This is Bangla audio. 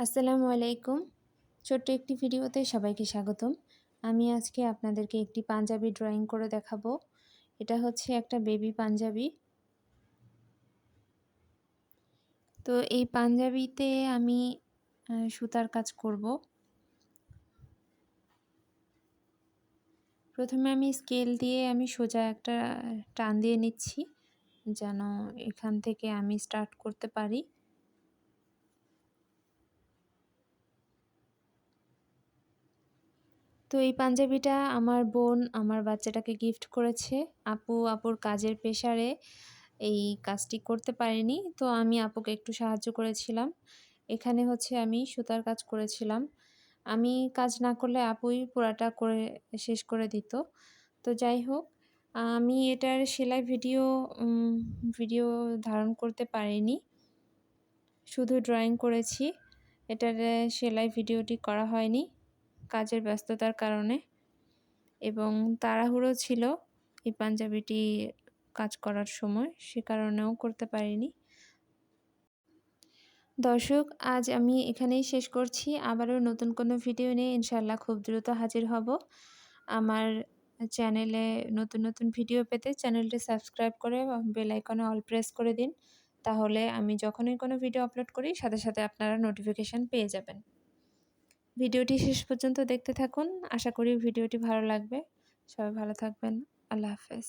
আসসালামু আলাইকুম। ছোট্ট একটি ভিডিওতে সবাইকে স্বাগতম। আমি আজকে আপনাদেরকে একটি পাঞ্জাবি ড্রয়িং করে দেখাবো। এটা হচ্ছে একটা বেবি পাঞ্জাবি। তো এই পাঞ্জাবিতে আমি সুতার কাজ করব। প্রথমে আমি স্কেল দিয়ে আমি সোজা একটা টান দিয়ে নিচ্ছি, যেন এখান থেকে আমি স্টার্ট করতে পারি। তো এই পাঞ্জাবিটা আমার বোন আমার বাচ্চাটাকে গিফট করেছে। আপু, আপুর কাজের পেশারে এই কাজটি করতে পারেনি। তো আমি আপুকে একটু সাহায্য করেছিলাম। এখানে হচ্ছে আমি সুতার কাজ করেছিলাম। আমি কাজ না করলে আপুই পুরাটা করে, শেষ করে দিত। তো যাই হোক, আমি এটার সেলাই ভিডিও ভিডিও ধারণ করতে পারিনি। শুধু ড্রয়িং করেছি। এটার সেলাই ভিডিওটি করা হয়নি। কাজের ব্যস্ততার কারণে এবং তাড়াহুড়ো ছিল এই পাঞ্জাবিটি কাজ করার সময়, সে কারণেও করতে পারিনি। দর্শক, আজ আমি এখানেই শেষ করছি। আবারও নতুন কোনো ভিডিও নিয়ে ইনশাল্লাহ খুব দ্রুত হাজির হব। আমার চ্যানেলে নতুন নতুন ভিডিও পেতে চ্যানেলটি সাবস্ক্রাইব করে বেল আইকনে অল প্রেস করে দিন। তাহলে আমি যখনই কোনো ভিডিও আপলোড করি, সাথে সাথে আপনারা নোটিফিকেশান পেয়ে যাবেন। ভিডিওটি শেষ পর্যন্ত দেখতে থাকুন। আশা করি ভিডিওটি ভালো লাগবে। সবাই ভালো থাকবেন। আল্লাহ হাফেজ।